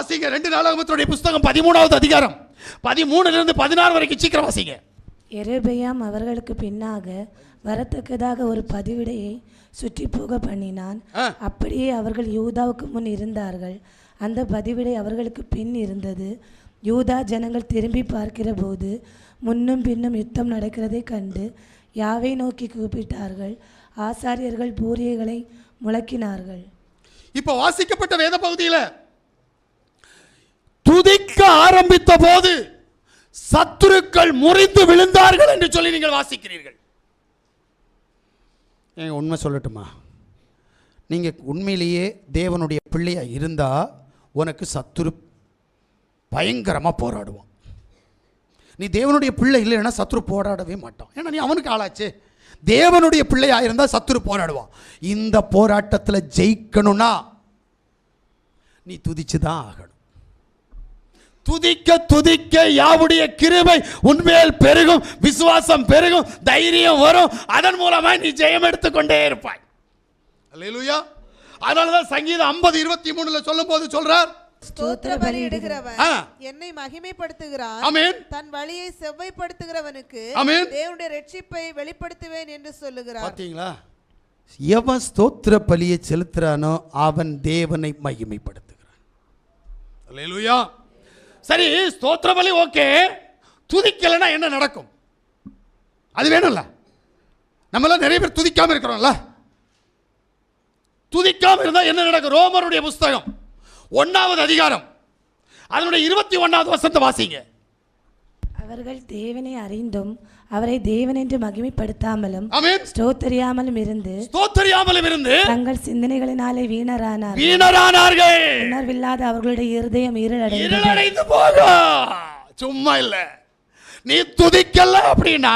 வாசிங்க. ரெண்டு நாளாகமத்துடைய புஸ்தகம் பதிமூணாவது அதிகாரம். பதிமூணுல இருந்து பதினாறு வரைக்கும் சீக்கிரம் வாசிங்க. எரேபெயாம் அவர்களுக்கு பின்னாக வரத்தக்கதாக ஒரு பதிவிடையை சுற்றி போக பண்ணினான். அப்படியே அவர்கள் யூதாவுக்கு முன் இருந்தார்கள். அந்த பதிவிடை அவர்களுக்கு பின் இருந்தது. யூதா ஜனங்கள் திரும்பி பார்க்கிற போது முன்னும் பின்னும் யுத்தம் நடக்கிறதை கண்டு யாவை நோக்கி கூப்பிட்டார்கள்? ஆசாரியர்கள் பூரியைகளை முழக்கினார்கள். இப்ப வாசிக்கப்பட்ட வேத பகுதியில துதிக்க ஆரம்பித்த போது சத்துருக்கள் முறிந்து விழுந்தார்கள் என்று சொல்லி நீங்கள் வாசிக்கிறீர்கள். ஏங்க உண்மை சொல்லட்டுமா? நீங்கள் உண்மையிலேயே தேவனுடைய பிள்ளையா இருந்தா உனக்கு சத்துரு பயங்கரமாக போராடுவான். நீ தேவனுடைய பிள்ளை இல்லைன்னா சத்துரு போராடவே மாட்டான். ஏன்னா நீ அவனுக்கு ஆளாச்சே. தேவனுடைய பிள்ளையா இருந்தா சத்துரு போராடுவான். இந்த போராட்டத்தில் ஜெயிக்கணும்னா நீ துதிச்சு தான் ஆகணும். துதிக்க துதிக்க யாவுடைய கிருபை உன்மேல் பெருகும் விசுவாசம் பெருகும் தைரியம் வரும். அதன் மூலமா நீ ஜெயம் எடுத்துக்கொண்டே இருப்பாய். அல்லேலூயா. அதனாலதான் சங்கீதம் ஐம்பது இருபத்தி மூணுல சொல்லும் போது சொல்றார். ஸ்தோத்திர பலியிடுகிறவன் ஆ. என்னை மகிமைப்படுத்துகிறான் ஆமென். தன் வழியை செவ்வைப்படுத்துகிறவனுக்கு ஆமென். தேவனுடைய ரட்சிப்பை வெளிப்படுத்துவேன் என்று சொல்லுகிறார். பார்த்தீங்களா எவன் ஸ்தோத்திர பலியை செலுத்துறானோ அவன் தேவனை மகிமைப்படுத்துகிறான். அல்லேலூயா. சரி ஸ்தோத்திர பலி ஓகே. துதிக்கலைன்னா என்ன நடக்கும்? அது வேணும்ல. நம்மளாம் நிறைய பேர் துதிக்காமல் இருக்கிறோம்ல. துதிக்காமல் இருந்தால் என்ன நடக்கும்? ரோமருடைய புஸ்தகம் ஒன்றாவது அதிகாரம். அதனுடைய இருபத்தி ஒன்றாவது வசத்தை வாசிங்க. அவர்கள் தேவனை அறிந்தும் அவரை தேவன் என்று மகிமைப்படுத்தாமலும் ஸ்தோத்தரியாமலும் இருந்து ஸ்தோத்தரியாமலும் இருந்து தங்கள் சிந்தனைகளினாலே வீணரானார் வீணரானார்கள். உணர்வில்லாத அவர்களுடைய இருதயம் இருளடைந்து போகும் சும்மா இல்ல. நீ துதிக்கல அப்படின்னா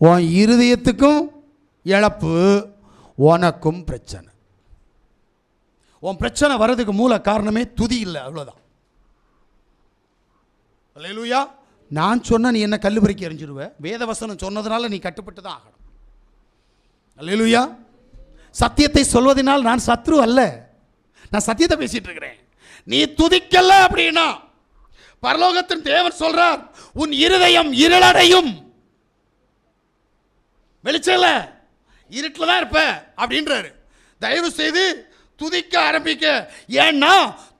உன் இருதயத்துக்கும் இழப்பு உனக்கும் பிரச்சனை. உன் பிரச்சனை வர்றதுக்கு மூல காரணமே துதி இல்லை அவ்வளோதான் அல்லேலூயா. நான் சொன்ன நீ என்ன கல்லுபறிக்கு எறிஞ்சிருவ? வேதவசனம் சொன்னதுனால நீ கட்டுப்பட்டு தான் ஆகணும். அல்லேலூயா. சத்தியத்தை சொல்வதனால் நான் சத்ரு அல்ல. நான் சத்தியத்தை பேசிட்டு இருக்கிறேன். நீ துதிக்கல அப்படின்னா பரலோகத்தின் தேவர் சொல்றார் உன் இருதயம் இருளடையும். வெளிச்சம் இல்லை இருட்டில் தான் இருப்ப அப்படின்றாரு. தயவு செய்து துதிக்க ஆரம்பிக்க. ஏன்னா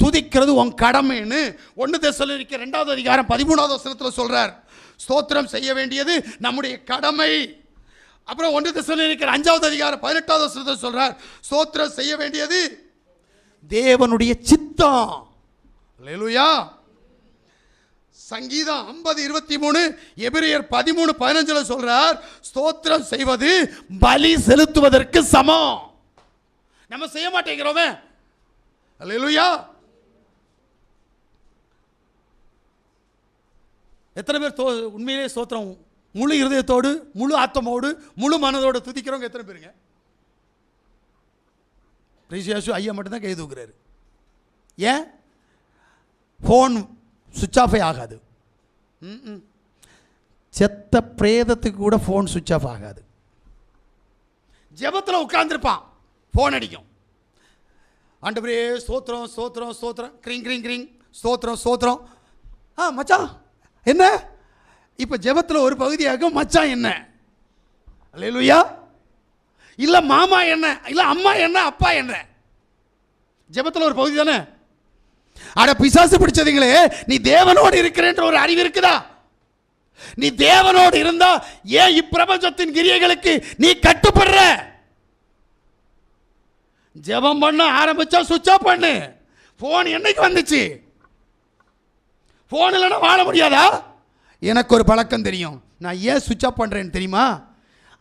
துதிக்கிறது உன் கடமைன்னு ஒன்று தெசலோனிக்க ரெண்டாவது அதிகாரம் பதிமூணாவது வசனத்தில் சொல்கிறார் ஸ்தோத்திரம் செய்ய வேண்டியது நம்முடைய கடமை. அப்புறம் ஒன்று தெசலோனிக்கர் அஞ்சாவது அதிகாரம் பதினெட்டாவது வசனத்தில் சொல்கிறார் ஸ்தோத்திரம் செய்ய வேண்டியது தேவனுடைய சித்தம். லெலுயா சங்கீதம் ஐம்பது இருபத்தி மூணு எபிரியர் பதிமூணு பதினஞ்சில் சொல்கிறார் ஸ்தோத்திரம் செய்வது பலி செலுத்துவதற்கு சமம். நம்ம செய்ய மாட்டேங்கிறோமே. அல்லேலூயா எத்தனை பேர் தோ உண்மையிலேயே ஸ்தோத்திரம் முழு இருதயத்தோடு முழு ஆத்மாவோடு முழு மனதோடு துதிக்கிறவங்க எத்தனை பேருங்க? ரிஷியாசு ஐயா மட்டும்தான் கை தூக்குறாரு. ஏன்? ஃபோன் சுவிட்ச் ஆஃபே ஆகாது. செத்த பிரேதத்துக்கு கூட ஃபோன் சுவிட்ச் ஆஃப் ஆகாது. ஜெபத்தில் உட்கார்ந்திருப்பான். ஃபோன் அடிக்கும். ஆண்டவரே சோத்திரம் சோத்திரம் சோத்திரம் கிரிங் கிரிங் கிரிங். சோத்திரம் சோத்திரம் ஆ மச்சான் என்ன? இப்போ ஜெபத்தில் ஒரு பகுதியாக மச்சான் என்ன? அல்லேலூயா. இல்லை மாமா என்ன? இல்லை அம்மா என்ன? அப்பா என்ன? ஜெபத்தில் ஒரு பகுதி தானே? அட பிசாசு பிடிச்சதுங்களே நீ தேவனோடு இருக்கிறேன்ற ஒரு அறிவு இருக்குதா? நீ தேவனோடு இருந்தா ஏன் இப்பிரபஞ்சத்தின் கிரியைகளுக்கு நீ கட்டுப்படுற? ஜெபம் பண்ண ஆரம்பிச்சா சுவிட்ச் ஆஃப் பண்ணு. ஃபோன் என்னைக்கு வந்துச்சு? ஃபோன் இல்லைன்னா வாழ முடியாதா? எனக்கு ஒரு பழக்கம் தெரியும். நான் ஏன் சுவிட்ச் ஆஃப் பண்ணுறேன்னு தெரியுமா?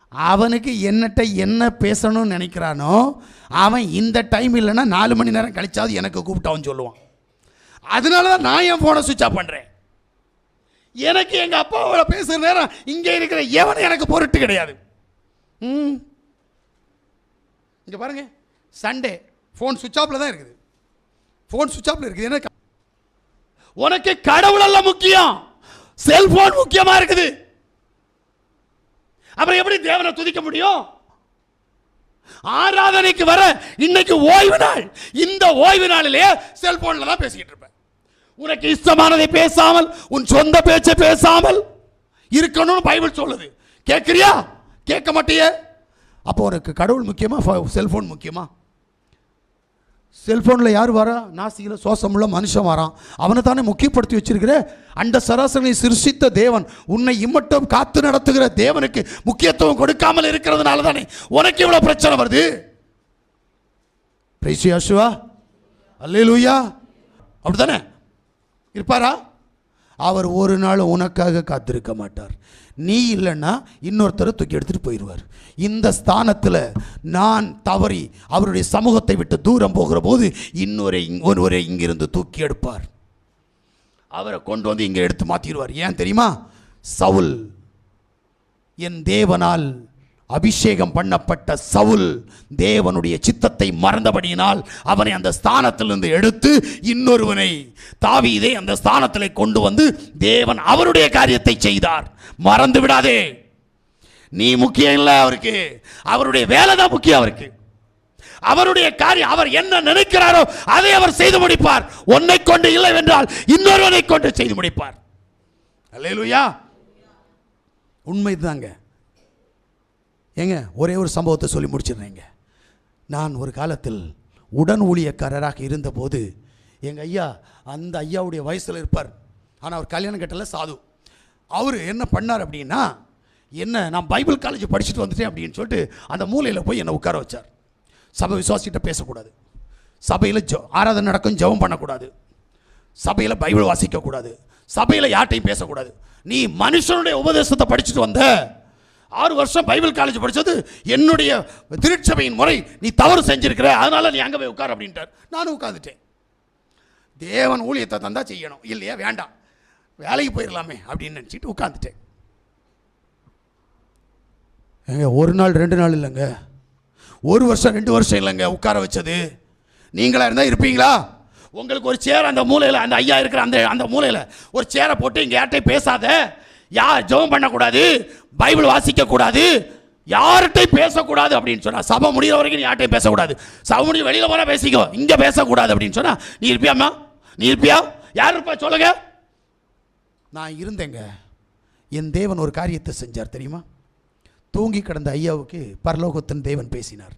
அவனுக்கு என்னட்ட என்ன பேசணும்னு நினைக்கிறானோ அவன் இந்த டைம் இல்லைன்னா நாலு மணி நேரம் கழிச்சாவது எனக்கு கூப்பிட்டான்னு சொல்லுவான். அதனால தான் நான் என் ஃபோனை சுவிட்ச் ஆஃப் பண்ணுறேன் எனக்கு எங்கள் அப்பாவோட பேசுகிற நேரம் இங்கே இருக்கிற எவனும் எனக்கு பொருட்டு கிடையாது. ம். இங்கே பாருங்கள் சண்டே ஃபோன் சுவிட்ச் ஆஃபில் தான் இருக்குது. ஃபோன் சுவிட்ச் ஆஃபில் இருக்குது. என்ன உனக்கு கடவுள் அல்ல முக்கியம். செல்போன் முக்கியமா இருக்குது. அப்புறம் எப்படி தேவனை துதிக்க முடியும்? ஆராதனைக்கு வர இன்னைக்கு ஓய்வு நாள். இந்த ஓய்வு நாளிலேயே செல்போன்ல தான் பேசிக்கிட்டு இருப்பேன். உனக்கு இஷ்டமானதை பேசாமல் உன் சொந்த பேச்சை பேசாமல் இருக்கணும்னு பைபிள் சொல்லுது. கேட்குறியா? கேட்க மாட்டியே? அப்போ உனக்கு கடவுள் முக்கியமா? செல்போன் முக்கியமா? செல்ஃபோனில் யார் வரா? நாசியில் சுவாசமுள்ள மனுஷன் வரான். அவனை தானே முக்கியப்படுத்தி வச்சிருக்கிற? அந்த சராசரனை சிருஷித்த தேவன் உன்னை இம்மட்டும் காத்து நடத்துகிற தேவனுக்கு முக்கியத்துவம் கொடுக்காமல் இருக்கிறதுனால தானே உனக்கு இவ்வளோ பிரச்சனை வருது? அசுவா அல்லே லூயா அப்படி தானே இருப்பாரா? அவர் ஒரு நாள் உனக்காக காத்திருக்க மாட்டார். நீ இல்லைன்னா இன்னொருத்தரை தூக்கி எடுத்துகிட்டு போயிடுவார். இந்த ஸ்தானத்தில் நான் தவறி அவருடைய சமூகத்தை விட்டு தூரம் போகிற போது இன்னொரு ஒருவரை இங்கிருந்து தூக்கி எடுப்பார். அவரை கொண்டு வந்து இங்கே எடுத்து மாற்றிடுவார் ஏன் தெரியுமா? சவுல் என் தேவனால் அபிஷேகம் பண்ணப்பட்ட சவுல் தேவனுடைய சித்தத்தை மறந்தபடியினால் அவனை அந்த ஸ்தானத்திலிருந்து எடுத்து இன்னொருவனை தாவீதை அந்த ஸ்தானத்தில் கொண்டு வந்து தேவன் அவருடைய காரியத்தை செய்தார். மறந்து விடாதே. நீ முக்கியம் இல்லை அவருக்கு. அவருடைய வேலை தான் முக்கியம் அவருக்கு. அவருடைய காரியம் அவர் என்ன நினைக்கிறாரோ அதை அவர் செய்து முடிப்பார். ஒன்னை கொண்டு இல்லை என்றால் இன்னொருவனை கொண்டு செய்து முடிப்பார். அல்லேலூயா. உண்மைதாங்க. ஏங்க ஒரே ஒரு சம்பவத்தை சொல்லி முடிச்சிடுறேங்க. நான் ஒரு காலத்தில் உடன் ஊழியக்காரராக இருந்தபோது எங்கள் ஐயா அந்த ஐயாவுடைய வயசில் இருப்பார். ஆனால் அவர் கல்யாணம் கட்டல சாது. அவர் என்ன பண்ணார் அப்படின்னா என்ன நான் பைபிள் காலேஜ் படிச்சுட்டு வந்துட்டேன் அப்படின்னு சொல்லிட்டு அந்த மூலையில் போய் என்னை உட்கார வச்சார். சபை விசுவாசிகிட்ட பேசக்கூடாது. சபையில் ஜோ ஆராதனை நடக்கும் ஜெபம் பண்ணக்கூடாது. சபையில் பைபிள் வாசிக்கக்கூடாது. சபையில் யார்ட்டையும் பேசக்கூடாது. நீ மனுஷனுடைய உபதேசத்தை படிச்சுட்டு வந்த ஆறு வருஷம் பைபிள் காலேஜ் படிச்சது என்னுடைய திருச்சபையின் முறை. நீ தவறு செஞ்சிருக்கிற அதனால் நீ அங்கே போய் உட்கார் அப்படின்ட்டார். நானும் உட்காந்துட்டேன் தேவன் ஊழியத்தை தந்தா செய்யணும். இல்லையா? வேண்டாம். வேலைக்கு போயிடலாமே அப்படின்னு நினச்சிட்டு உட்காந்துட்டேன் ஏங்க ஒரு நாள் ரெண்டு நாள் இல்லைங்க. ஒரு வருஷம் ரெண்டு வருஷம் இல்லைங்க உட்கார வச்சது. நீங்களாக இருந்தால் இருப்பீங்களா? உங்களுக்கு ஒரு சேர் அந்த மூலையில் அந்த ஐயா இருக்கிற அந்த அந்த மூலையில் ஒரு சேரை போட்டு இங்கே யார்ட்டையும் பேசாத. யார் ஜெபம் பண்ணக்கூடாது? பைபிள் வாசிக்கக்கூடாது? யார்கிட்டையும் பேசக்கூடாது அப்படின்னு சொன்னா சபை முடிகிற வரைக்கும் நீ யார்ட்டையும் பேசக்கூடாது. சபை முடிஞ்சு வெளியில் போனால் பேசிக்கோ இங்கே பேசக்கூடாது அப்படின்னு சொன்னா நீ இருப்பியாம்மா நீ இருப்பியா? யார் இருப்பா? சொல்லுங்க. நான் இருந்தேங்க. என் தேவன் ஒரு காரியத்தை செஞ்சார் தெரியுமா? தூங்கி கிடந்த ஐயாவுக்கு பரலோகத்தின் தேவன் பேசினார்.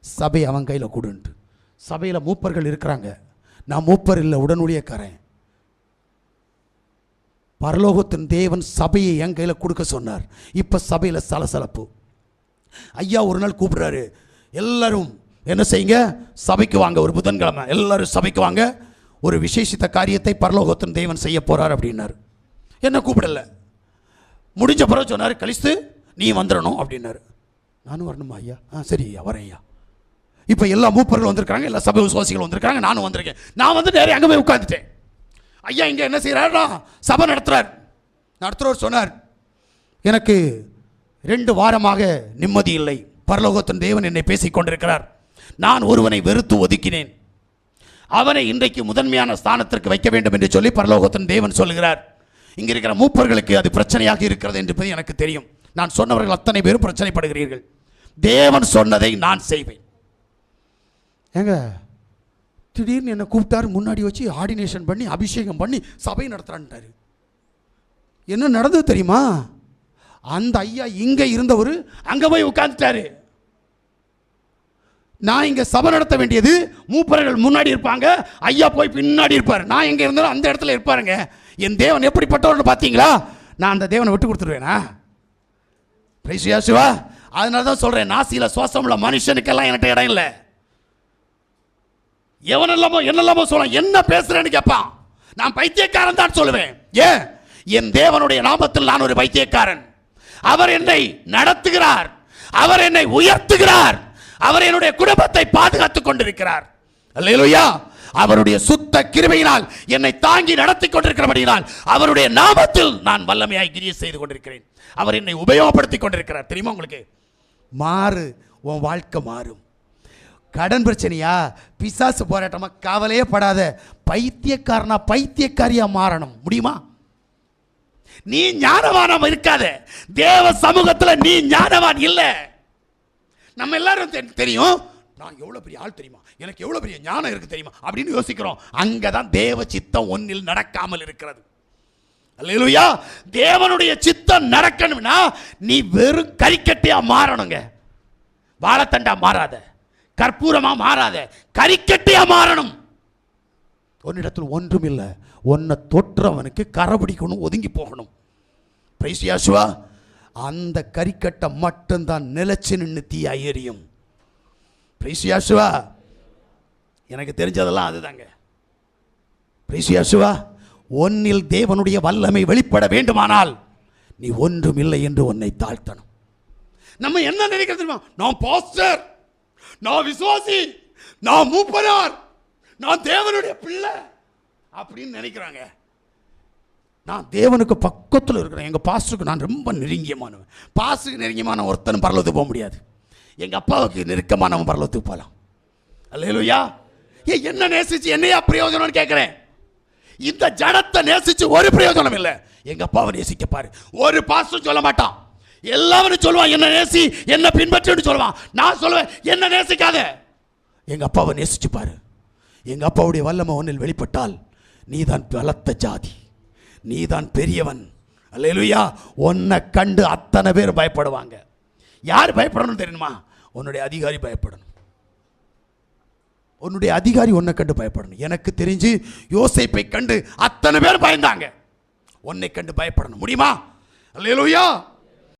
சபை அவன் கையில் கொடுன்ட்டு சபையில் மூப்பர்கள் இருக்கிறாங்க. நான் மூப்பர் இல்லை உடனொழியக்காரன் பரலோகத்தின் தேவன் சபையை என் கையில் கொடுக்க சொன்னார். இப்போ சபையில் சலசலப்பு. ஐயா ஒரு நாள் கூப்பிடுறாரு. எல்லாரும் என்ன செய்யுங்க? சபைக்கு வாங்க ஒரு புதன்கிழமை. எல்லாரும் சபைக்கு வாங்க. ஒரு விசேஷித்த காரியத்தை பரலோகத்தின் தேவன் செய்ய போகிறார் அப்படின்னாரு. என்ன கூப்பிடல? முடிஞ்ச பிறகு சொன்னார் கழித்து நீ வந்துடணும் அப்படின்னாரு. நானும் வரணுமா ஐயா? ஆ சரி ஐயா வரேன் ஐயா. இப்போ எல்லா மூப்பர்கள் வந்திருக்காங்க எல்லா சபை விசுவாசிகள் வந்திருக்காங்க நானும் வந்திருக்கேன். நான் வந்து நேரம் அங்கே போய் உட்காந்துட்டேன் ஐயா இங்கே என்ன செய்கிறாருன்னா சபை நடத்துகிறார் நடத்துகிறவர் சொன்னார் எனக்கு ரெண்டு வாரமாக நிம்மதி இல்லை. பரலோகத்தின் தேவன் என்னை பேசிக் கொண்டிருக்கிறார். நான் ஒருவனை வெறுத்து ஒதுக்கினேன். அவனை இன்றைக்கு முதன்மையான ஸ்தானத்திற்கு வைக்க வேண்டும் என்று சொல்லி பரலோகத்தின் தேவன் சொல்கிறார். இங்கே இருக்கிற மூப்பர்களுக்கு அது பிரச்சனையாக இருக்கிறது என்பது எனக்கு தெரியும். நான் சொன்னவர்கள் அத்தனை பேரும் பிரச்சனைப்படுகிறீர்கள். தேவன் சொன்னதை நான் செய்வேன். ஏங்க திடீர்னு என்னை கூப்பிட்டாரு முன்னாடி வச்சு ஆர்டினேஷன் பண்ணி அபிஷேகம் பண்ணி சபை நடத்துறான்ட்டாரு. என்ன நடந்தது தெரியுமா? அந்த ஐயா இங்கே இருந்தவர் அங்கே போய் உட்காந்துட்டாரு நான் இங்கே சபை நடத்த வேண்டியது மூப்பர்கள் முன்னாடி இருப்பாங்க ஐயா போய் பின்னாடி இருப்பார். நான் எங்கே இருந்தாலும் அந்த இடத்துல இருப்பாருங்க. என் தேவன் எப்படிப்பட்டவர்னு பார்த்தீங்களா நான் அந்த தேவனை விட்டு கொடுத்துருவேனா? பிரைசியா சிவா. அதனால தான் சொல்கிறேன் நாசியில் சுவாசம் உள்ள மனுஷனுக்கெல்லாம் என்கிட்ட இடம் இல்லை. எவனெல்லாமோ என்னெல்லாமோ சொல்லலாம் என்ன பேசுகிறேன்னு கேட்பான் நான் பைத்தியக்காரன் தான் சொல்லுவேன். ஏன்? என் தேவனுடைய நாமத்தில் நான் ஒரு பைத்தியக்காரன். அவர் என்னை நடத்துகிறார். அவர் என்னை உயர்த்துகிறார். அவர் என்னுடைய குடும்பத்தை பாதுகாத்துக் கொண்டிருக்கிறார். அல்லையா அவருடைய சுத்த கிருமையினால் என்னை தாங்கி நடத்தி கொண்டிருக்கிறபடியினால் அவருடைய நாமத்தில் நான் வல்லமையாய் கிரிய செய்து கொண்டிருக்கிறேன். அவர் என்னை உபயோகப்படுத்திக் கொண்டிருக்கிறார். தெரியுமா உங்களுக்கு? மாறு உன் வாழ்க்கை மாறும். கடன் பிரச்சனையா? பிசாசு போராட்டமாக கவலையே படாத. பைத்தியக்காரனா பைத்தியக்காரியா மாறணும். முடியுமா? நீ ஞானவானம் இருக்காத. தேவ சமூகத்தில் நீ ஞானவான் இல்லை. நம்ம எல்லாரும் தெரியும். நான் எவ்வளோ பெரிய ஆள் தெரியுமா? எனக்கு எவ்வளோ பெரிய ஞானம் இருக்குது தெரியுமா? அப்படின்னு யோசிக்கிறோம். அங்கே தான் தேவ சித்தம் ஒன்றில் நடக்காமல் இருக்கிறது. அல்லேலூயா. தேவனுடைய சித்தம் நடக்கணும்னா நீ வெறும் கறிக்கட்டையாக மாறணுங்க. வாழத்தண்டா மாறாத. கற்பூரமாக மாறாத கறிக்கட்டியாக மாறணும். உன்னிடத்தில் ஒன்றும் இல்லை. உன்னை தொற்றவனுக்கு கரை பிடிக்கணும் ஒதுங்கி போகணும். பிரைசியாசுவா அந்த கறிக்கட்டை மட்டும்தான் நிலைச்சு நின்று தீயா எரியும். பிரைசியாசுவா எனக்கு தெரிஞ்சதெல்லாம் அதுதாங்க. பிரைசியாசுவா ஒன்னில் தேவனுடைய வல்லமை வெளிப்பட வேண்டுமானால் நீ ஒன்றும் இல்லை என்று உன்னை தாழ்த்தணும். நம்ம என்ன நினைக்கிறது தெரியுமா? நான் பாஸ்டர் நான் விசுவாசி நான் மூப்பனார் நான் தேவனுடைய பிள்ளை அப்படின்னு நினைக்கிறாங்க. நான் தேவனுக்கு பக்கத்தில் இருக்கிறேன். எங்கள் பாஸ்டருக்கு நான் ரொம்ப நெருங்கியமானவன். பாஸ்டருக்கு நெருங்கியமான ஒருத்தனும் பரலத்துக்கு போக முடியாது. எங்கள் அப்பாவுக்கு நெருக்கமானவன் பரலத்துக்கு போகலாம். அல்லையா ஏ என்ன நேசிச்சு என்னையா பிரயோஜனம்னு கேட்குறேன் இந்த ஜனத்தை நேசிச்சு ஒரு பிரயோஜனம் இல்லை. எங்கள் அப்பாவை நேசிக்கப்பார் ஒரு பாஸ்டர் சொல்ல மாட்டான். எல்லாரும் சொல்லுவான் என்ன நேசி என்ன பின்பற்றுன்னு சொல்லுவான் நான் சொல்லுவேன் என்ன நேசிக்காத. எங்க அப்பாவை நேசிச்சு பாரு. எங்க அப்பாவுடைய வல்லமை ஒன்றில் வெளிப்பட்டால் நீதான் பலத்த ஜாதி. நீதான் பெரியவன். அல்லேலூயா. உன்னை கண்டு அத்தனை பேர் பயப்படுவாங்க. யார் பயப்படணும் தெரியுமா? உன்னுடைய அதிகாரி பயப்படணும். உன்னுடைய அதிகாரி உன்னை கண்டு பயப்படணும். எனக்கு தெரிஞ்சு யோசிப்பை கண்டு அத்தனை பேர் பயந்தாங்க. உன்னை கண்டு பயப்படணும். முடியுமா? அல்லேலூயா.